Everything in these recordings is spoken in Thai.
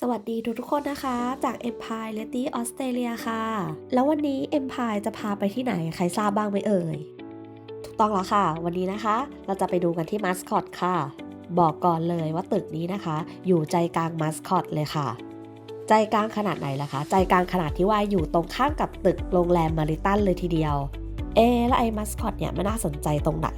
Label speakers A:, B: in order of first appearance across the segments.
A: สวัสดีทุกทุกคนนะคะ จาก Empire l e t y ออสเตรเลียค่ะ แล้ววันนี้ Empire จะพาไปที่ไหน ใครทราบบ้างไหมเอ่ย ถูกต้องแล้วค่ะ วันนี้นะคะ เราจะไปดูกันที่มัสคอตค่ะ บอกก่อนเลยว่าตึกนี้นะคะ อยู่ใจกลางมัสคอตเลยค่ะ ใจกลางขนาดไหนล่ะคะ ใจกลางขนาดที่ว่าอยู่ตรงข้ามกับตึกโรงแรมมาริตันเลยทีเดียว เอแล้วไอ้มัสคอตเนี่ยมันน่าสนใจตรงไหน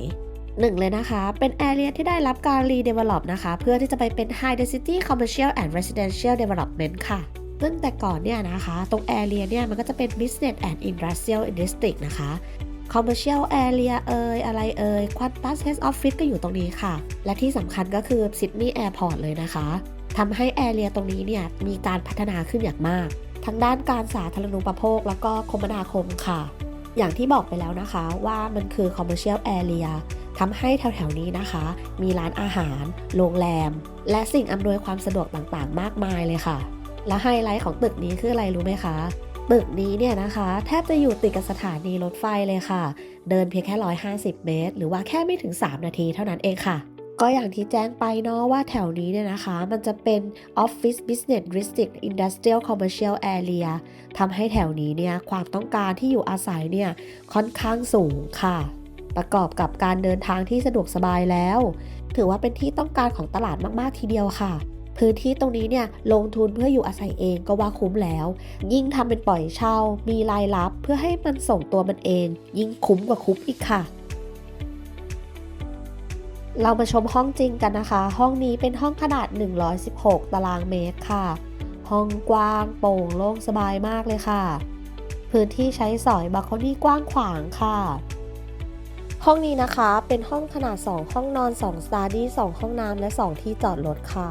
A: หนึ่งเลยนะคะ เป็นแอเรียที่ได้รับการรีเดเวล็อปนะคะ เพื่อที่จะไปเป็น High Density Commercial and Residential Development ค่ะซึ่งแต่ก่อนเนี่ยนะคะ ตรงแอเรียเนี่ยมันก็จะเป็น Business and Industrial District นะคะ Commercial Area เอ่ยอะไรเอ่ย Qantas Head Office ก็อยู่ตรงนี้ค่ะ และที่สำคัญก็คือ Sydney Airport เลยนะคะทำให้แอเรียตรงนี้เนี่ยมีการพัฒนาขึ้นอย่างมาก ทั้งด้านการสาธารณูปโภค แล้วก็คมนาคมค่ะ อย่างที่บอกไปแล้วนะคะว่ามันคือ Commercial Area ทำให้แถวๆนี้นะคะ มีร้านอาหาร โรงแรม และสิ่งอำนวยความสะดวกต่างๆ มากมายเลยค่ะ และไฮไลท์ของตึกนี้คืออะไรรู้ไหมคะตึกนี้เนี่ยนะคะ แทบจะอยู่ติดกับสถานีรถไฟเลยค่ะ เดินเพียงแค่ 150 เมตร หรือว่าแค่ไม่ถึง 3 นาทีเท่านั้นเองค่ะ ก็อย่างที่แจ้งไปเนาะว่าแถวนี้เนี่ยนะคะ มันจะเป็น Office Business District Industrial Commercial Area ทำให้แถวนี้เนี่ยความต้องการที่อยู่อาศัยเนี่ยค่อนข้างสูงค่ะ ประกอบกับการเดินทางที่สะดวกสบายแล้ว ถือว่าเป็นที่ต้องการของตลาดมากๆทีเดียวค่ะ พื้นที่ตรงนี้เนี่ยลงทุนเพื่ออยู่อาศัยเองก็ว่าคุ้มแล้ว ยิ่งทำเป็นปล่อยเช่า มีรายรับเพื่อให้มันส่งตัวมันเอง ยิ่งคุ้มกว่าคุ้มอีกค่ะเรามาชมห้องจริงกันนะคะ ห้องนี้เป็นห้องขนาด 116 ตารางเมตรค่ะ ห้องกว้างโปร่งโล่งสบายมากเลยค่ะ พื้นที่ใช้สอยบาร์โคนี่กว้างขวางค่ะ ห้องนี้นะคะเป็นห้องขนาด 2 ห้องนอน 2 สตาร์ดี้2ห้องน้ำและ 2 ที่จอดรถค่ะ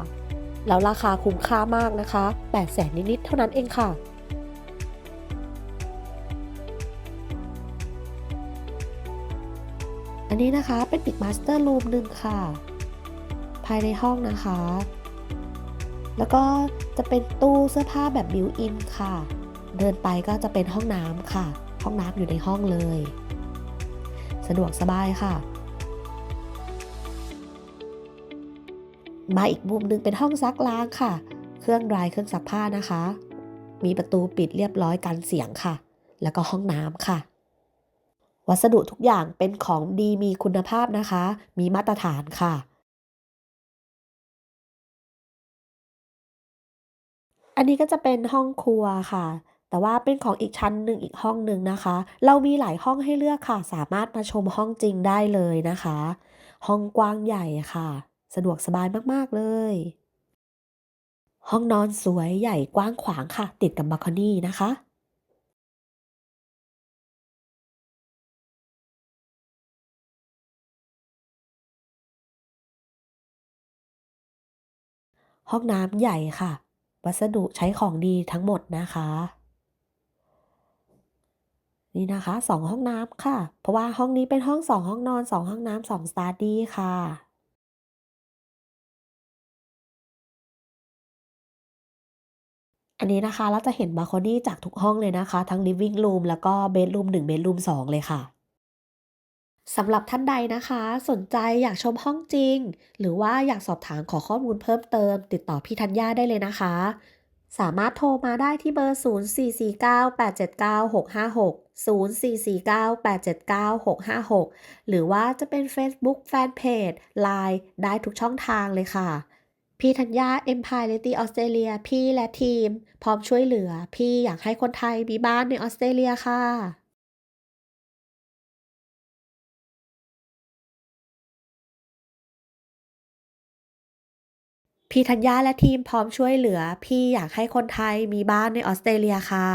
A: แล้วราคาคุ้มค่ามากนะคะ 8 แสนนิด ๆ เท่านั้นเองค่ะ อันนี้นะคะเป็นปิดมาสเตอร์รูมหนึ่งค่ะ ภายในห้องนะคะ แล้วก็จะเป็นตู้เสื้อผ้าแบบบิวอินค่ะ เดินไปก็จะเป็นห้องน้ำค่ะ ห้องน้ำอยู่ในห้องเลย สะดวกสบายค่ะ มาอีกมุมหนึ่งเป็นห้องซักล้างค่ะ เครื่องดรายเครื่องซักผ้านะคะ มีประตูปิดเรียบร้อยกันเสียงค่ะ แล้วก็ห้องน้ำค่ะ วัสดุทุกอย่างเป็นของดีมีคุณภาพนะคะ มีมาตรฐานค่ะอันนี้ก็จะเป็นห้องครัวค่ะ แต่ว่าเป็นของอีกชั้นหนึ่งอีกห้องหนึ่งนะคะ เรามีหลายห้องให้เลือกค่ะ สามารถมาชมห้องจริงได้เลยนะคะ ห้องกว้างใหญ่ค่ะ สะดวกสบายมากๆเลย ห้องนอนสวยใหญ่กว้างขวางค่ะ ติดกับบัลคอนี่นะคะห้องน้ำใหญ่ค่ะ วัสดุใช้ของดีทั้งหมดนะคะ นี่นะคะสองห้องน้ำค่ะ เพราะว่าห้องนี้เป็นห้องสองห้องนอนสองห้องน้ำสองสตาร์ดี้ค่ะอันนี้นะคะเราจะเห็นบา l คอนี่จากทุกห้องเลยนะคะ ทั้ง living room แล้วก็ bedroom 1 bedroom 2 เลยค่ะสำหรับท่านใดนะคะ สนใจอยากชมห้องจริง หรือว่าอยากสอบถามขอข้อมูลเพิ่มเติม ติดต่อพี่ธัญญาได้เลยนะคะ สามารถโทรมาได้ที่เบอร์ 0449879656 0449879656 หรือว่าจะเป็น Facebook Fanpage Line ได้ทุกช่องทางเลยค่ะ พี่ธัญญา Empire l e t y ออสเตรเลียพี่และทีม พร้อมช่วยเหลือ พี่อยากให้คนไทยมีบ้านในออสเตรเลียค่ะ พี่ธัญญาและทีมพร้อมช่วยเหลือ พี่อยากให้คนไทยมีบ้านในออสเตรเลียค่ะ